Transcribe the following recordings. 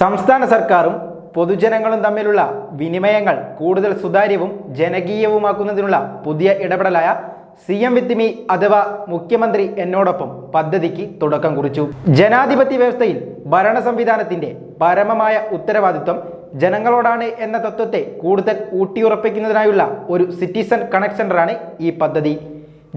സംസ്ഥാന സർക്കാരും പൊതുജനങ്ങളും തമ്മിലുള്ള വിനിമയങ്ങൾ കൂടുതൽ സുതാര്യവും ജനകീയവുമാക്കുന്നതിനുള്ള പുതിയ ഇടപെടലായ സി എം വിത്ത് മീ അഥവാ മുഖ്യമന്ത്രി എന്നോടൊപ്പം പദ്ധതിക്ക് തുടക്കം കുറിച്ചു. ജനാധിപത്യ വ്യവസ്ഥയിൽ ഭരണ സംവിധാനത്തിന്റെ പരമമായ ഉത്തരവാദിത്വം ജനങ്ങളോടാണ് എന്ന തത്വത്തെ കൂടുതൽ ഊട്ടിയുറപ്പിക്കുന്നതിനായുള്ള ഒരു സിറ്റിസൺ കണക്ട് ഈ പദ്ധതി.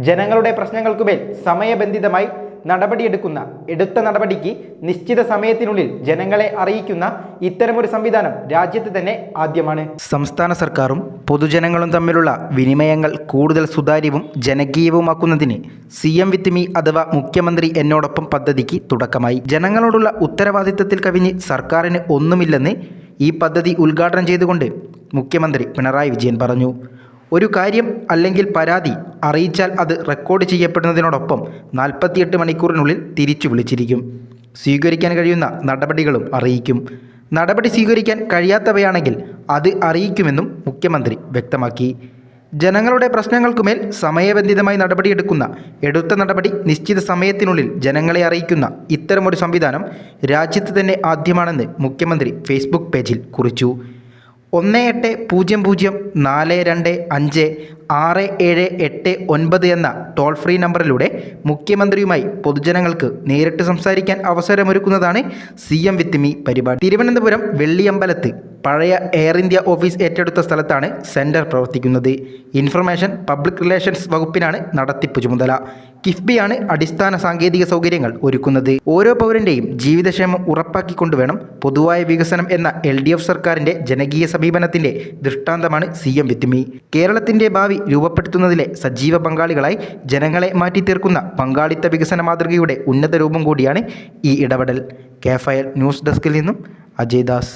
ജനങ്ങളുടെ പ്രശ്നങ്ങൾക്കുമേൽ സമയബന്ധിതമായി നടപടിയെടുക്കുന്ന എടുത്ത നടപടിക്ക് നിശ്ചിത സമയത്തിനുള്ളിൽ ജനങ്ങളെ അറിയിക്കുന്ന ഇത്തരമൊരു സംവിധാനം രാജ്യത്ത് തന്നെ ആദ്യമാണ്. സംസ്ഥാന സർക്കാരും പൊതുജനങ്ങളും തമ്മിലുള്ള വിനിമയങ്ങൾ കൂടുതൽ സുതാര്യവും ജനകീയവുമാക്കുന്നതിന് സി എം വിത്ത് മീ അഥവാ മുഖ്യമന്ത്രി എന്നോടൊപ്പം പദ്ധതിക്ക് തുടക്കമായി. ജനങ്ങളോടുള്ള ഉത്തരവാദിത്തത്തിൽ കവിഞ്ഞ് സർക്കാരിന് ഒന്നുമില്ലെന്ന് ഈ പദ്ധതി ഉദ്ഘാടനം ചെയ്തുകൊണ്ട് മുഖ്യമന്ത്രി പിണറായി വിജയൻ പറഞ്ഞു. ഒരു കാര്യം അല്ലെങ്കിൽ പരാതി അറിയിച്ചാൽ അത് റെക്കോർഡ് ചെയ്യപ്പെടുന്നതിനോടൊപ്പം നാൽപ്പത്തിയെട്ട് മണിക്കൂറിനുള്ളിൽ തിരിച്ചു വിളിച്ചിരിക്കും. സ്വീകരിക്കാൻ കഴിയുന്ന നടപടികളും അറിയിക്കും. നടപടി സ്വീകരിക്കാൻ കഴിയാത്തവയാണെങ്കിൽ അത് അറിയിക്കുമെന്നും മുഖ്യമന്ത്രി വ്യക്തമാക്കി. ജനങ്ങളുടെ പ്രശ്നങ്ങൾക്കുമേൽ സമയബന്ധിതമായി നടപടിയെടുക്കുന്ന എടുത്ത നടപടി നിശ്ചിത സമയത്തിനുള്ളിൽ ജനങ്ങളെ അറിയിക്കുന്ന ഇത്തരമൊരു സംവിധാനം രാജ്യത്ത് തന്നെ ആദ്യമാണെന്ന് മുഖ്യമന്ത്രി ഫേസ്ബുക്ക് പേജിൽ കുറിച്ചു. ഒന്ന് എട്ട് പൂജ്യം പൂജ്യം നാല് രണ്ട് അഞ്ച് ആറ് ഏഴ് എട്ട് ഒൻപത് എന്ന ടോൾ ഫ്രീ നമ്പറിലൂടെ മുഖ്യമന്ത്രിയുമായി പൊതുജനങ്ങൾക്ക് നേരിട്ട് സംസാരിക്കാൻ അവസരമൊരുക്കുന്നതാണ് സി എം വിത്ത് പരിപാടി. തിരുവനന്തപുരം വെള്ളിയമ്പലത്ത് പഴയ എയർ ഇന്ത്യ ഓഫീസ് ഏറ്റെടുത്ത സ്ഥലത്താണ് സെന്റർ പ്രവർത്തിക്കുന്നത്. ഇൻഫർമേഷൻ പബ്ലിക് റിലേഷൻസ് വകുപ്പിനാണ് നടത്തിപ്പ് ചുമതല. കിഫ്ബിയാണ് അടിസ്ഥാന സാങ്കേതിക സൗകര്യങ്ങൾ ഒരുക്കുന്നത്. ഓരോ പൗരന്റെയും ജീവിതക്ഷേമം ഉറപ്പാക്കിക്കൊണ്ടുവേണം പൊതുവായ വികസനം എന്ന എൽ ഡി എഫ് സർക്കാരിന്റെ ജനകീയ സമീപനത്തിന്റെ ദൃഷ്ടാന്തമാണ് സി എം വിത്തിമി. കേരളത്തിന്റെ ഭാവി രൂപപ്പെടുത്തുന്നതിലെ സജീവ പങ്കാളികളായി ജനങ്ങളെ മാറ്റിത്തീർക്കുന്ന പങ്കാളിത്ത വികസന മാതൃകയുടെ ഉന്നത രൂപം കൂടിയാണ് ഈ ഇടപെടൽ. കെ ഫയൽ ന്യൂസ് ഡെസ്കിൽ നിന്നും അജയ് ദാസ്.